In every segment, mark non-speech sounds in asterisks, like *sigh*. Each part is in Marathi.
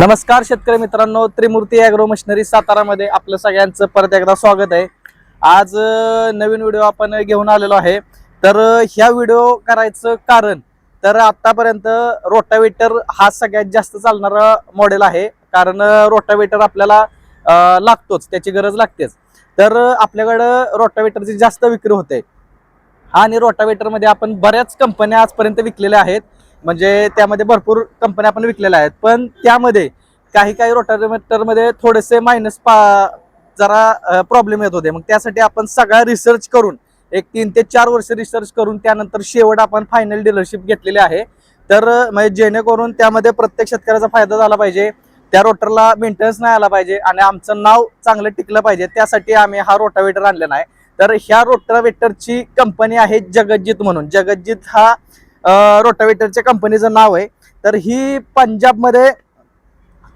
नमस्कार शेतकरी मित्रांनो त्रिमूर्ती अॅग्रो मशिनरी सातारामध्ये आपलं सगळ्यांचं परत एकदा स्वागत आहे. आज नवीन व्हिडिओ आपण घेऊन आलेलो आहे. तर ह्या व्हिडिओ करायचं कारण तर आतापर्यंत रोटावेटर हा सगळ्यात जास्त चालणारा मॉडेल आहे. कारण रोटावेटर आपल्याला लागतोच त्याची गरज लागतेच. तर आपल्याकडं रोटावेटरची जास्त विक्री होते. आणि रोटावेटरमध्ये आपण बऱ्याच कंपन्या आजपर्यंत विकलेल्या आहेत. म्हणजे त्यामध्ये भरपूर कंपन्या आपण विकलेल्या आहेत. पण त्यामध्ये काही काही रोटावेटरमध्ये थोडेसे मायनस पा जरा प्रॉब्लेम येत होते. मग त्यासाठी आपण सगळा रिसर्च करून एक तीन ते चार वर्ष रिसर्च करून त्यानंतर शेवट आपण फायनल डीलरशिप घेतलेली आहे. तर म्हणजे जेणेकरून त्यामध्ये प्रत्येक शेतकऱ्याचा फायदा झाला पाहिजे. त्या रोटरला मेंटेनन्स नाही आला पाहिजे आणि आमचं नाव चांगलं टिकलं पाहिजे. त्यासाठी आम्ही हा रोटावेटर आणलेला आहे. तर ह्या रोटावेटरची कंपनी आहे जगज्जित म्हणून. जगज्जित हा रोटावेटरच्या कंपनीचं नाव आहे. तर ही पंजाबमध्ये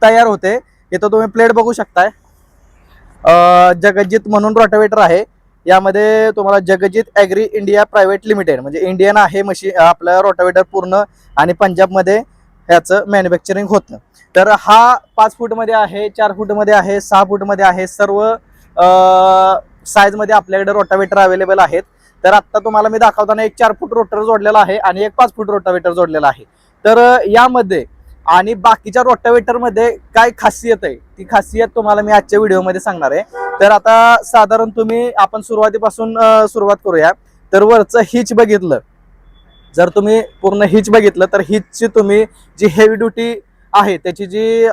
तयार होते. इथं तुम्ही प्लेट बघू शकताय. जगजित म्हणून रोटावेटर आहे. यामध्ये तुम्हाला Jagjit agri India private limited म्हणजे इंडियन आहे मशी आपलं रोटावेटर पूर्ण आणि पंजाबमध्ये ह्याचं मॅन्युफॅक्चरिंग होतं. तर हा पाच फूटमध्ये आहे चार फूटमध्ये आहे सहा फूटमध्ये आहे. सर्व साईजमध्ये आपल्याकडे रोटावेटर अवेलेबल आहेत. तर आत्ता तुम्हाला मी दाखवताना एक चार फूट रोटर जोडलेला आहे आणि एक पाच फूट रोटावेटर जोडलेला आहे. तर यामध्ये आणि बाकीच्या रोटावेटरमध्ये काय खासियत आहे? ती खासियत तुम्हाला मी आजच्या व्हिडिओमध्ये सांगणार आहे. तर आता साधारण तुम्ही आपण सुरुवातीपासून सुरुवात करूया. तर वरचं हिच बघितलं. जर तुम्ही पूर्ण हिच बघितलं तर हिचची तुम्ही जी हेवी ड्युटी आहे त्याची जी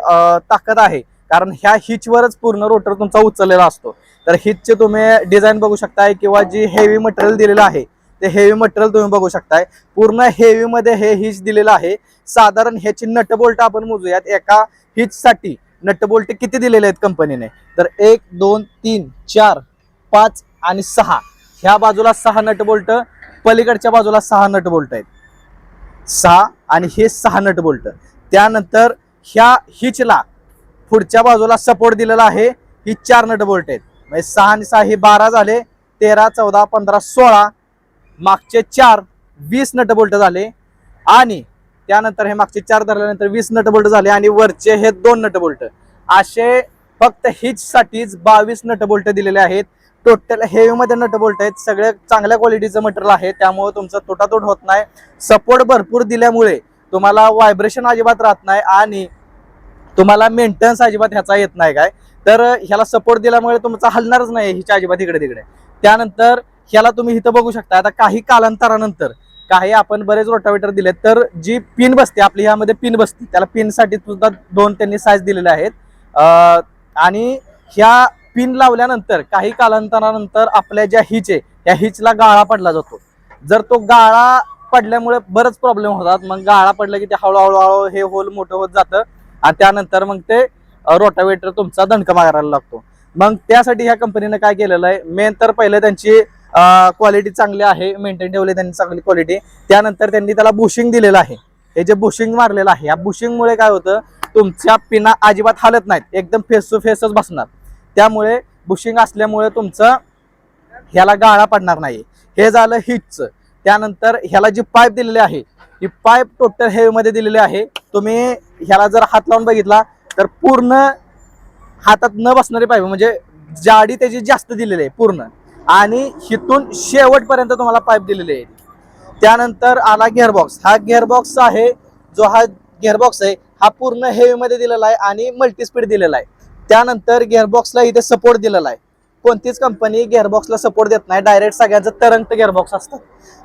ताकद आहे कारण ह्या हिचवरच पूर्ण रोटर तुमचा उचललेला असतो. तर हिचचे तुम्ही डिझाईन बघू शकताय किंवा जी हेवी मटेरियल दिलेलं आहे ते हेवी मटेरियल तुम्ही बघू शकताय. पूर्ण हेवी मध्ये हे हिच दिलेलं आहे. साधारण ह्याची नटबोल्ट आपण मोजूयात. एका हिच साठी किती दिलेले आहेत कंपनीने तर एक दोन तीन चार पाच आणि सहा. ह्या बाजूला सहा नट बोल्ट पलीकडच्या बाजूला सहा नटबोल्ट आहेत. सहा आणि हे सहा नटबोल्ट त्यानंतर ह्या हिचला पुढच्या बाजूला सपोर्ट दिलेला आहे. ही चार नट बोल्ट आहेत. म्हणजे सहा आणि सहा हे बारा झाले तेरा चौदा पंधरा सोळा मागचे चार वीस नट बोल्ट झाले. आणि त्यानंतर हे मागचे चार धरल्यानंतर वीस नट बोल्ट झाले आणि वरचे हे दोन नट बोल्ट. असे फक्त हिचसाठीच बावीस नट बोल्ट दिलेले आहेत. टोटल हेवीमध्ये नट बोल्ट आहेत. सगळे चांगल्या क्वालिटीचं मटेरियल आहे. त्यामुळे तुमचं तोटातोट होत नाही. सपोर्ट भरपूर दिल्यामुळे तुम्हाला व्हायब्रेशन अजिबात राहत नाही आणि तुम्हाला मेंटेनन्स अजिबात ह्याचा येत नाही काय? तर ह्याला सपोर्ट दिल्यामुळे तुमचा हलणारच नाही हिच्या अजिबात इकडे तिकडे त्यानंतर ह्याला तुम्ही इथं बघू शकता आता काही कालांतरानंतर काही आपण बरेच रोटावेटर दिले तर जी पिन बसते आपली ह्यामध्ये पिन बसते. त्याला पिनसाठी सुद्धा दोन त्यांनी साईज दिलेले आहेत. आणि ह्या पिन लावल्यानंतर काही कालांतरानंतर आपल्या ज्या हिच आहे त्या हिचला गाळा पडला जातो. जर तो गाळा पडल्यामुळे बरंच प्रॉब्लेम होतात. मग गाळा पडला की ते हळूहळू हळू हे होल मोठं होत जातं. आणि त्यानंतर मग ते रोटावेटर तुमचा दणका मारायला लागतो. मग त्यासाठी ह्या कंपनीनं काय केलेलं आहे? मेन तर पहिले त्यांची क्वालिटी चांगली आहे मेंटेन ठेवली त्यांनी चांगली क्वालिटी त्यानंतर त्यांनी त्याला बुशिंग दिलेलं आहे. हे जे बुशिंग मारलेलं आहे या बुशिंगमुळे काय होतं? तुमच्या पिना अजिबात हालत नाहीत. एकदम फेस टू फेसच बसणार. त्यामुळे बुशिंग असल्यामुळे तुमचं ह्याला गाळा पडणार नाही. हे झालं हिटचं त्यानंतर ह्याला जी पाईप दिलेली आहे ही पाईप टोटल हेवीमध्ये दिलेली आहे. तुम्ही ह्याला जर हात लावून बघितला तर पूर्ण हातात न बसणारी पाईप म्हणजे जाडी त्याची जास्त दिलेली आहे पूर्ण. आणि हिथून शेवटपर्यंत तुम्हाला पाईप दिलेली आहे. त्यानंतर आला गेअरबॉक्स हा गेअरबॉक्स आहे जो हा गेअरबॉक्स आहे हा पूर्ण हेवीमध्ये दिलेला आहे आणि मल्टीस्पीड दिलेला आहे. त्यानंतर गेअरबॉक्सला इथे सपोर्ट दिलेला आहे. कोणतीच कंपनी गेअरबॉक्सला सपोर्ट देत नाही. डायरेक्ट सगळ्यांचं तरंगत गेअरबॉक्स असतात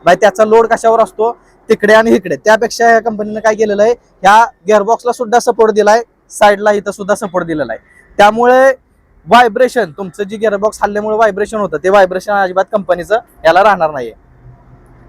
म्हणजे त्याचा लोड कशावर असतो? तिकडे आणि इकडे. त्यापेक्षा या कंपनीनं काय केलेलं आहे? ह्या गेअरबॉक्सला सुद्धा सपोर्ट दिलाय. साईडला इथं सुद्धा सपोर्ट दिलेला आहे. त्यामुळे व्हायब्रेशन तुमचं जी गेअरबॉक्स हल्ल्यामुळे व्हायब्रेशन होतं ते व्हायब्रेशन अजिबात कंपनीचं याला राहणार नाहीये.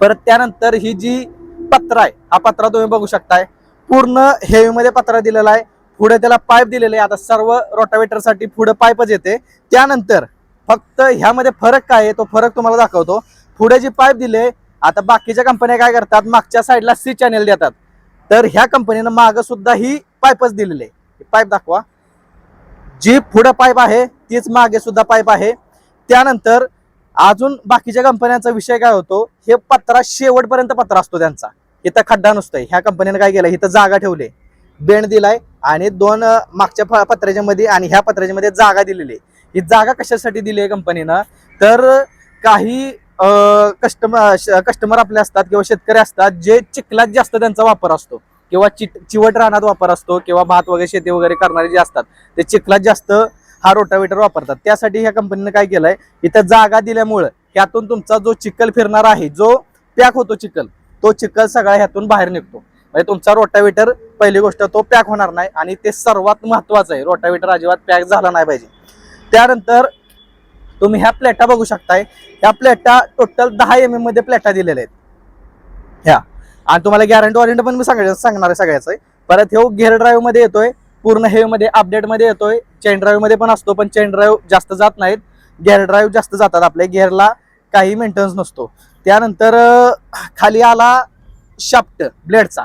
परत त्यानंतर ही जी पत्रा आहे हा पत्रा तुम्ही बघू शकताय. पूर्ण हेवीमध्ये पत्रा दिलेला आहे. पुढे त्याला पाईप दिलेले आहे. आता सर्व रोटावेटरसाठी पुढे पाईपच येते. त्यानंतर फक्त ह्यामध्ये फरक काय आहे तो फरक तुम्हाला दाखवतो. पुढे जी पाईप दिले आता बाकीच्या कंपन्या काय करतात मागच्या साईडला सी चॅनेल देतात. तर ह्या कंपनीनं मागं सुद्धा ही पाईपच दिलेली आहे. पाईप दाखवा. जी पुढं पाईप आहे तीच मागे सुद्धा पाईप आहे. त्यानंतर अजून बाकीच्या कंपन्यांचा विषय काय होतो हे पत्रा शेवटपर्यंत पत्रा असतो त्यांचा. इथं खड्डा नसतोय. ह्या कंपनीने काय केलं इथं जागा ठेवली. बेंड दिलाय आणि दोन मागच्या पत्र्याच्या मध्ये आणि ह्या पत्र्याच्या मध्ये जागा दिलेली आहे. ही जागा कशासाठी दिली आहे कंपनीनं? तर काही कस्टमर कस्टमर आपले असतात किंवा शेतकरी असतात जे चिखलात जास्त त्यांचा वापर असतो. किंवा चिट चिवट रानात वापर असतो किंवा भात वगैरे शेती वगैरे करणारे जे असतात ते चिखलात जास्त हा रोटावेटर वापरतात. त्यासाठी ह्या कंपनीनं काय केलंय? इथं जागा दिल्यामुळं ह्यातून तुमचा जो चिखल फिरणार आहे जो पॅक होतो चिखल तो चिखल सगळा ह्यातून बाहेर निघतो. म्हणजे तुमचा रोटावेटर पहिली गोष्ट तो पॅक होणार नाही आणि ते सर्वात महत्वाचं आहे. रोटावेटर अजिबात पॅक झाला नाही पाहिजे. त्यानंतर तुम्ही ह्या प्लेटा बघू शकताय. ह्या प्लेटा टोटल दहा एम एममध्ये प्लेटा दिलेल्या आहेत. ह्या. आणि तुम्हाला गॅरंटी वॉरंटी पण मी सांगायचं सांगणार आहे सगळ्याच. आहे परत हे गिअर ड्राईव्हमध्ये येतोय. पूर्ण हेमध्ये अपडेटमध्ये येतोय. चेन ड्राईव्हमध्ये पण असतो पण चेन ड्राईव्ह जास्त जात नाहीत. गिअर ड्राईव्ह जास्त जातात आपल्या गिअरला काही मेंटेनन्स नसतो. त्यानंतर खाली आला शाफ्ट ब्लेडचा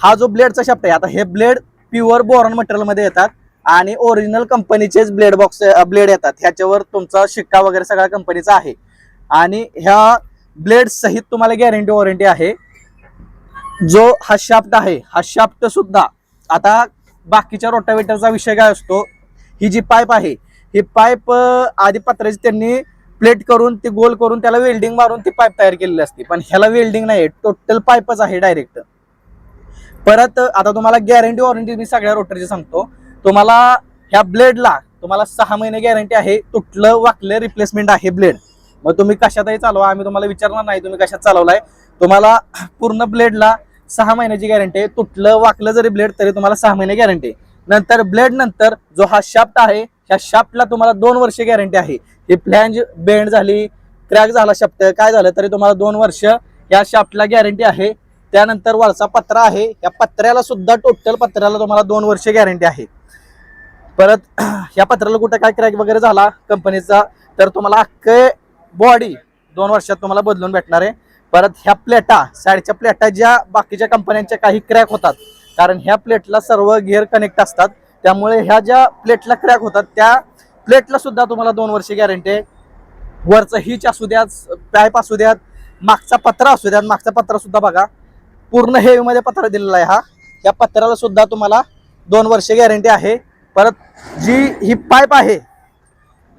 हा जो ब्लेडचा शाफ्ट आहे आता हे ब्लेड प्युअर बोरॉन मटेरियलमध्ये येतात. आणि ओरिजिनल कंपनीचेच ब्लेड बॉक्स ब्लेड येतात. ह्याच्यावर तुमचा शिक्का वगैरे सगळ्या कंपनीचा आहे. आणि ह्या ब्लेड सहित तुम्हाला गॅरंटी वॉरंटी आहे. जो हा शाफ्ट आहे हा शाफ्ट सुद्धा आता बाकीच्या रोटावेटरचा विषय काय असतो? ही जी पाईप आहे ही पाईप आधी पत्र्याची त्यांनी प्लेट करून ती गोल करून त्याला वेल्डिंग मारून ती पाईप तयार केलेली असते. पण ह्याला वेल्डिंग नाही टोटल पाईपच आहे डायरेक्ट परत आता तुम्हाला गॅरंटी वॉरंटी मी सगळ्या रोटरची सांगतो. तुम्हाला ह्या ब्लेडला तुम्हाला सहा महिने गॅरंटी आहे तुटलं वाकलं रिप्लेसमेंट आहे ब्लेड. मग तुम्ही कशातही चालवा आम्ही तुम्हाला विचारणार नाही तुम्ही कशात चालवलाय. तुम्हाला पूर्ण ब्लेडला सहा महिन्याची गॅरंटी आहे तुटलं वाकलं जरी ब्लेड तरी तुम्हाला सहा महिने गॅरंटी आहे. नंतर ब्लेड नंतर जो हा शाफ्ट आहे ह्या शाफ्टला तुम्हाला दोन वर्ष गॅरंटी आहे. ही फ्लॅंज बेंड झाली क्रॅक झाला शाफ्ट काय झालं तरी तुम्हाला दोन वर्ष या शाफ्टला गॅरंटी आहे. त्यानंतर वरचा पत्रा आहे या पत्र्याला सुद्धा टोटल पत्र्याला तुम्हाला दोन वर्ष गॅरंटी आहे. परत या पत्राला कुठं काय क्रॅक वगैरे झाला कंपनीचा तर तुम्हाला अख्खे बॉडी दोन वर्षात तुम्हाला बदलून भेटणार आहे. परत ह्या प्लेटा साईडच्या प्लेटा ज्या बाकीच्या कंपन्यांच्या काही क्रॅक होतात कारण ह्या प्लेटला सर्व गिअर कनेक्ट असतात. त्यामुळे ह्या ज्या प्लेटला क्रॅक होतात त्या प्लेटला सुद्धा तुम्हाला दोन वर्ष गॅरंटी आहे. वरचं हिच असू द्यात पाईप असू द्यात मागचा पत्रा असू द्यात मागचा पत्रा सुद्धा बघा. पूर्ण हेवीमध्ये पत्रा दिलेला आहे हा. या पत्राला सुद्धा तुम्हाला दोन वर्ष गॅरंटी आहे. परत जी ही पाईप आहे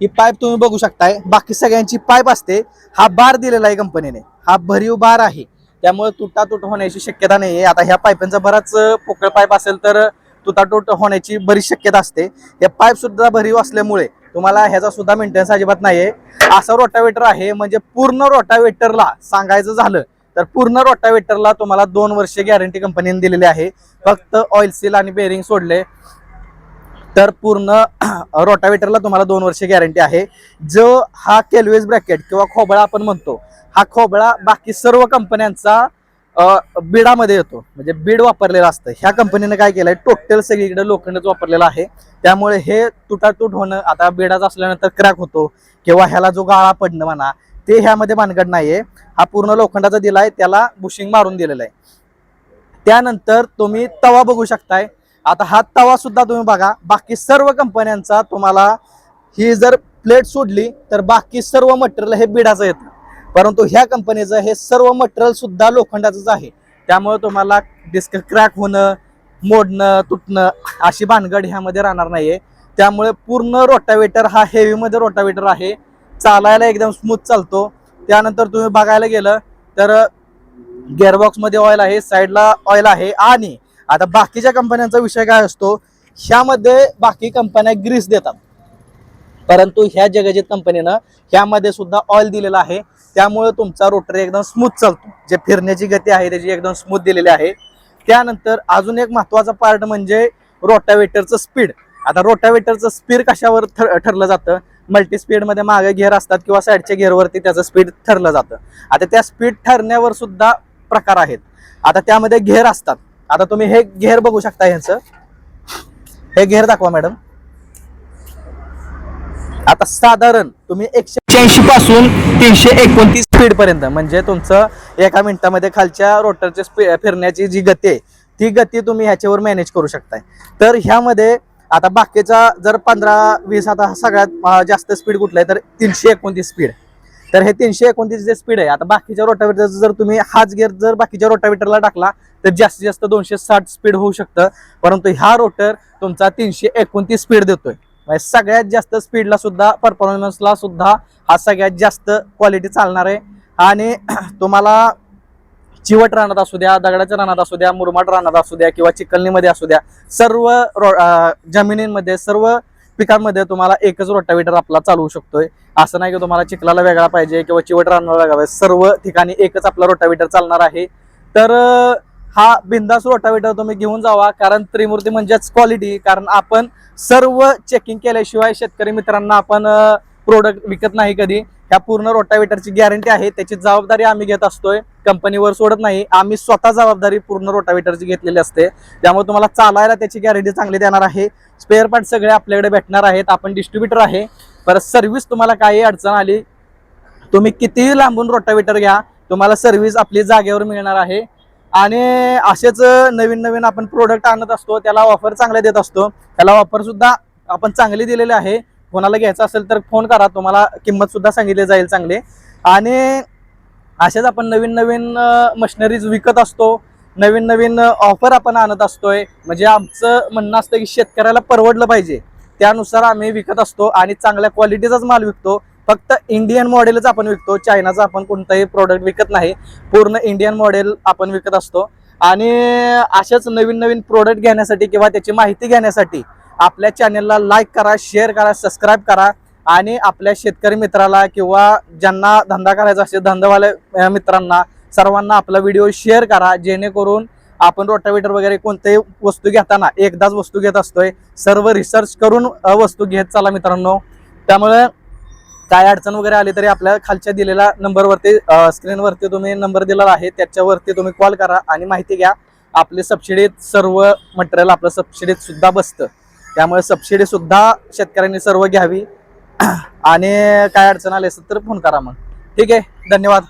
ही पाईप तुम्ही बघू शकताय. बाकी सगळ्यांची पाईप असते. हा बार दिलेला आहे कंपनीने. हा भरीव बार आहे. त्यामुळे तुटातूट होण्याची शक्यता नाही आहे आता ह्या पाईपांचा बराच पोकळ पाईप असेल तर तुटातूट होण्याची बरीच शक्यता असते. हे पाईप सुद्धा भरीव असल्यामुळे तुम्हाला ह्याचा सुद्धा मेंटेनन्स अजिबात नाहीये. असं रोटावेटर आहे. म्हणजे पूर्ण रोटावेटरला सांगायचं झालं तर पूर्ण रोटावेटरला तुम्हाला दोन वर्ष गॅरंटी कंपनीने दिलेली आहे. फक्त ऑइल सील आणि बेरिंग सोडले. तर पूर्ण *clears throat* रोटावेटरला तुम्हाला दोन वर्ष गॅरंटी आहे. जो हा केलवेज ब्रॅकेट किंवा खोबळा आपण म्हणतो हा खोबळा बाकी सर्व कंपन्यांचा बीडामध्ये बिडामध्ये येतो. म्हणजे बीड वापरलेलं असतं. ह्या कंपनीनं काय केलंय टोटल सगळीकडे लोखंडच वापरलेलं आहे. त्यामुळे हे तुटातूट होणं आता बिडाच असल्यानंतर क्रॅक होतो किंवा ह्याला जो गाळा पडणं म्हणा ते ह्यामध्ये भानगड नाहीये. हा पूर्ण लोखंडाचा दिलाय त्याला बुशिंग मारून दिलेलं आहे. त्यानंतर तुम्ही तवा बघू शकताय आता हा तवा सुद्धा तुम्ही बघा बाकी सर्व कंपन्यांचा तुम्हाला ही जर प्लेट सोडली तर बाकी सर्व मटेरियल हे बिडाचं येतं. परंतु ह्या कंपनीचं हे सर्व मटेरियल सुद्धा लोखंडाचंच आहे. त्यामुळे तुम्हाला डिस्क क्रॅक होणं मोडणं तुटणं अशी भानगड ह्यामध्ये राहणार नाहीये. त्यामुळे पूर्ण रोटावेटर हा हेवीमध्ये रोटावेटर आहे. चालायला एकदम स्मूथ चालतो. त्यानंतर तुम्ही बघायला गेलं तर गिअरबॉक्समध्ये ऑइल आहे साईडला ऑइल आहे आणि आता बाकीच्या कंपन्यांचा विषय काय असतो ह्यामध्ये बाकी कंपन्या ग्रीस देतात. परंतु ह्या जगजित कंपनीनं ह्यामध्ये सुद्धा ऑइल दिलेला आहे. त्यामुळे तुमचा रोटर एकदम स्मूथ चालतो. जे फिरण्याची गती आहे त्याची एकदम स्मूथ दिलेली आहे. त्यानंतर अजून एक महत्त्वाचा पार्ट म्हणजे रोटावेटरचं स्पीड आता रोटावेटरचं स्पीड कशावर ठर- ठरलं जातं? मल्टी स्पीडमध्ये मागे घेर असतात किंवा साईडच्या घेरवरती त्याचं स्पीड ठरलं जातं. आता त्या स्पीड ठरण्यावर सुद्धा प्रकार आहेत. आता त्यामध्ये घेर असतात. आता तुम्ही हे घेर बघू शकता ह्याच. हे घेर दाखवा मॅडम. आता साधारण तुम्ही एकशे ऐंशी पासून तीनशे एकोणतीस स्पीड पर्यंत म्हणजे तुमचं एका मिनिटामध्ये खालच्या रोटरच्या फिरण्याची जी गती आहे ती गती तुम्ही ह्याच्यावर मॅनेज करू शकताय. तर ह्यामध्ये आता बाकीचा जर पंधरा वीस आता सगळ्यात जास्त स्पीड कुठला आहे तर तीनशे एकोणतीस स्पीड तर हे तीनशे एकोणतीस जे स्पीड आहे आता बाकीच्या रोटावेटर जर तुम्ही हाच गिअर जर बाकीच्या रोटावेटरला टाकला तर जास्तीत जास्त दोनशे साठ स्पीड होऊ शकतं. परंतु हा रोटर तुमचा तीनशे एकोणतीस स्पीड देतोय. म्हणजे सगळ्यात जास्त स्पीडला सुद्धा परफॉर्मन्सला सुद्धा हा सगळ्यात जास्त क्वालिटी चालणार आहे. आणि *clears throat* तुम्हाला चिवट रानात असू द्या दगडाच्या रानात असू द्या मुरमाट रानात असू द्या किंवा चिकलनीमध्ये असू द्या सर्व रो- जमिनींमध्ये सर्व पिकांमध्ये तुम्हाला एकच रोटावेटर आपला चालवू शकतोय. असं नाही की तुम्हाला चिखलाला वेगळा पाहिजे किंवा चिवट रानाला वेगळा पाहिजे. सर्व ठिकाणी एकच आपला रोटावेटर चालणार आहे. तर हा बिंदास रोटावेटर तुम्ही घेऊन जावा. कारण त्रिमूर्ती म्हणजेच क्वालिटी कारण आपण सर्व चेकिंग केल्याशिवाय शेतकरी मित्रांना आपण प्रोडक्ट विकत नाही कधी. ह्या पूर्ण रोटावेटरची गॅरंटी आहे. त्याची जबाबदारी आम्ही घेत असतोय. कंपनीवर सोडत नाही. आम्ही स्वतः जबाबदारी पूर्ण रोटावेटरची घेतलेली असते. त्यामुळे तुम्हाला चालायला त्याची गॅरंटी चांगली देणार आहे. स्पेअर पार्ट सगळे आपल्याकडे भेटणार आहेत. आपण डिस्ट्रीब्युटर आहे. परत सर्व्हिस तुम्हाला काही अडचण आली तुम्ही कितीही लांबून रोटावेटर घ्या तुम्हाला सर्व्हिस आपली जागेवर मिळणार आहे. आणि असेच नवीन नवीन आपण प्रोडक्ट आणत असतो त्याला ऑफर चांगले देत असतो. त्याला ऑफर सुद्धा आपण चांगली दिलेली आहे. कोणाला घ्यायचं असेल तर फोन करा. तुम्हाला किंमत सुद्धा सांगितली जाईल चांगली. आणि असेच आपण नवीन नवीन मशिनरीज विकत असतो. नवीन नवीन ऑफर आपण आणत असतोय. म्हणजे आमचं म्हणणं असतं की शेतकऱ्याला परवडलं पाहिजे. त्यानुसार आम्ही विकत असतो आणि चांगल्या क्वालिटीचाच माल विकतो. फक्त इंडियन मॉडेलच आपण विकतो. चायनाचा आपण कोणताही प्रोडक्ट विकत नाही. पूर्ण इंडियन मॉडेल आपण विकत असतो. आणि अशाच नवीन नवीन प्रोडक्ट घेण्यासाठी किंवा त्याची माहिती घेण्यासाठी आपल्या चॅनलला लाईक करा शेअर करा सबस्क्राईब करा. आणि आपल्या शेतकरी मित्राला किंवा ज्यांना धंदा करायचा असेल धंदावाल्या मित्रांना सर्वांना आपला व्हिडिओ शेअर करा. जेणेकरून आपण रोटावेटर वगैरे कोणत्याही वस्तू घेताना एकदाच वस्तू घेत असतोय. सर्व रिसर्च करून वस्तू घेत चला मित्रांनो. त्यामुळे काय अडचण वगैरे आली तरी आपल्या खालच्या दिलेल्या नंबरवरती स्क्रीनवरती तुम्ही नंबर दिलेला आहे. त्याच्यावरती तुम्ही कॉल करा आणि माहिती घ्या. आपले सबसिडीत सर्व मटेरियल आपलं सबसिडीत सुद्धा बसतं. त्यामुळे सबसिडी सुद्धा शेतकऱ्यांनी सर्व घ्यावी. *clears throat* आणि काय अडचण आली असेल तर फोन करा मग. ठीक आहे धन्यवाद.